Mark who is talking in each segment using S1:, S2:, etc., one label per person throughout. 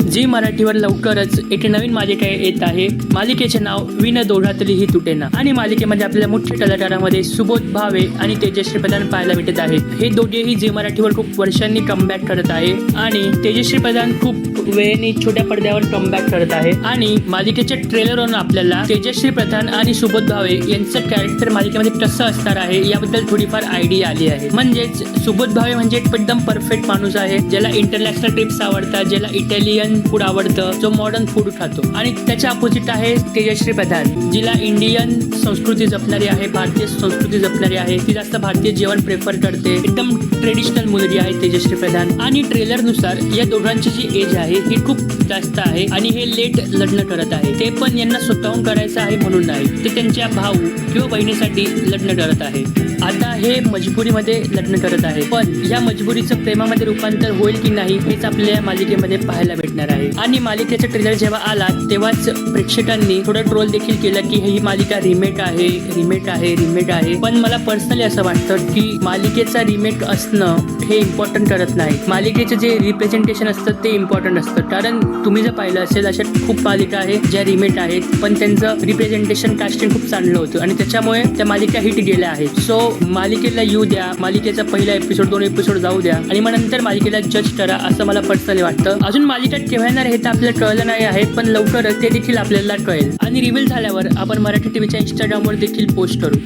S1: जी मराठीवर लवकरच एक नवीन मालिका येत आहे. मालिकेचे नाव विन दोढातली ही तुटेना. आणि मालिकेमध्ये आपल्याला मुख्य कलाकारामध्ये सुबोध भावे आणि तेजश्री प्रधान पाहायला भेटत आहेत. हे दोघेही जी मराठीवर खूप वर्षांनी कमबॅक करत आहे आणि तेजश्री प्रधान खूप वेळेने छोट्या पडद्यावर कमबॅक करत आहे. आणि मालिकेच्या ट्रेलरवरून आपल्याला तेजश्री प्रधान आणि सुबोध भावे यांचं कॅरेक्टर मालिकेमध्ये कसं असणार आहे याबद्दल थोडीफार आयडिया आली आहे. म्हणजेच सुबोध भावे म्हणजे एक एकदम परफेक्ट माणूस आहे ज्याला इंटरनॅशनल ट्रिप्स आवडतात ज्याला इटालियन फूड आवडतं जो मॉडर्न फूड खातो. आणि त्याच्या अपोजिट आहे तेजश्री प्रधान जिला इंडियन संस्कृती जपणारी आहे भारतीय संस्कृती जपणारी आहे. ती जास्त भारतीय जेवण प्रेफर करते. एकदम ट्रेडिशनल मुलगी आहे तेजश्री प्रधान आणि ट्रेलरनुसार या दोघांची जी एज आहे ही खूप जास्त आहे. आणि हे लेट लग्न करत आहे. ते पण यांना स्वतःहून करायचं आहे म्हणून नाही. ते त्यांच्या भाऊ किंवा बहिणीसाठी लग्न करत आहे. आता हे मजबुरीमध्ये लग्न करत आहे. पण या मजबुरीचं प्रेमामध्ये रूपांतर होईल की नाही हेच आपल्या मालिकेमध्ये पाहायला भेटणार आहे. आणि मालिकेचा ट्रेलर जेव्हा आला तेव्हाच प्रेक्षकांनी थोडं ट्रोल देखील केलं की ही मालिका रिमेक आहे रिमेक आहे रिमेक आहे. पण मला पर्सनली असं वाटतं की मालिकेचा रिमेक असणं हे इम्पॉर्टंट करत नाही. मालिकेचे जे रिप्रेझेंटेशन असतं ते इम्पॉर्टंट असतं. कारण तुम्ही जर पाहिलं असेल अशा खूप मालिका आहेत ज्या रिमेक आहेत. पण त्यांचं रिप्रेझेंटेशन कास्टिंग खूप चांगलं होतं. आणि त्याच्यामुळे त्या मालिका हिट गेल्या आहेत. सो मालिकेला येऊ द्या. मालिकेचा पहिला एपिसोड दोन एपिसोड जाऊ द्या. आणि मग नंतर मालिकेला जज करा असं मला पर्सनली वाटतं. अजून मालिका केव्हा हे तर आपल्याला कळलं नाही आहे पण लवकरच ते देखील आपल्याला कळेल. आणि रिव्हील झाल्यावर आपण मराठी टीव्हीच्या इंस्टाग्रामवर देखील पोस्ट करू.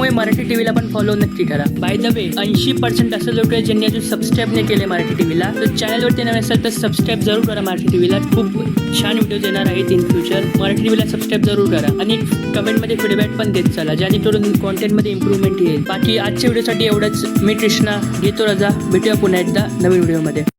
S1: त्यामुळे मराठी टीव्हीला पण फॉलो नक्की करा. बाय द वे ऐंशी पर्सेंट असं लोक आहे ज्यांनी अजून सबस्क्राईब नाही केले मराठी टीव्हीला. तर चॅनलवरती नवे असेल तर सबस्क्राईब जरूर करा मराठी टीव्हीला. खूप छान व्हिडिओज येणार आहेत इन फ्युचर मराठी टीव्हीला सबस्क्राईब जरूर करा. आणि कमेंटमध्ये फीडबॅक पण देत चला जेणेकरून कॉन्टेंटमध्ये इम्प्रूव्हमेंट येईल. बाकी आजच्या व्हिडिओसाठी एवढंच. मी कृष्णा घेतो रजा. भेटूया पुन्हा एकदा नवीन व्हिडिओमध्ये